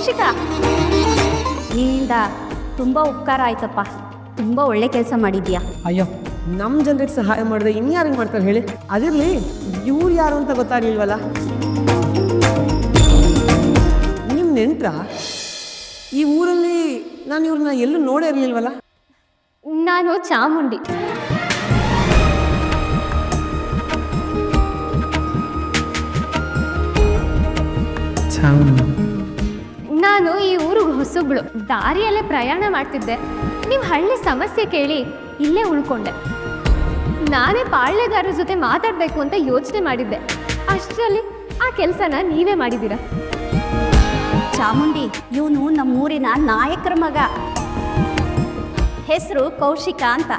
ಕೌಶಿಕ ನಿನ್ನಿಂದ ತುಂಬ ಉಪಕಾರ ಆಯ್ತಪ್ಪ. ತುಂಬ ಒಳ್ಳೆ ಕೆಲಸ ಮಾಡಿದ್ಯಾ ಅಯ್ಯೋ ನಮ್ಮ ಜನರಿಗೆ ಸಹಾಯ ಮಾಡಿದ್ರೆ ಇನ್ಯಾರಿಗೆ ಮಾಡ್ತಾರೆ ಹೇಳಿ. ಅದಿರಲಿ ಇವ್ರು ಯಾರು ಅಂತ ಗೊತ್ತಾಗ್ಲಿಲ್ವಲ್ಲ? ನಿಮ್ಮ ನೆಂಟ್ರ ಈ ಊರಲ್ಲಿ ನಾನು ಇವ್ರನ್ನ ಎಲ್ಲೂ ನೋಡೇ ಇರಲಿಲ್ವಲ್ಲ? ನಾನು ಚಾಮುಂಡಿ. ಚಾಮುಂಡಿ. ನಾನು ಈ ಊರಿಗೆ ಹೊಸಬ್ಳು. ದಾರಿಯಲ್ಲೇ ಪ್ರಯಾಣ ಮಾಡ್ತಿದ್ದೆ. ನೀವು ಹಳ್ಳಿ ಸಮಸ್ಯೆ ಕೇಳಿ ಇಲ್ಲೇ ಉಳ್ಕೊಂಡೆ. ನಾನೇ ಪಾಳ್ಯಗಾರರ ಜೊತೆ ಮಾತಾಡಬೇಕು ಅಂತ ಯೋಚನೆ ಮಾಡಿದ್ದೆ. ಅಷ್ಟರಲ್ಲಿ ಆ ಕೆಲಸನ ನೀವೇ ಮಾಡಿದ್ದೀರ? ಚಾಮುಂಡಿ, ಇವನು ನಮ್ಮೂರಿನ ನಾಯಕರ ಮಗ. ಹೆಸರು ಕೌಶಿಕ ಅಂತ.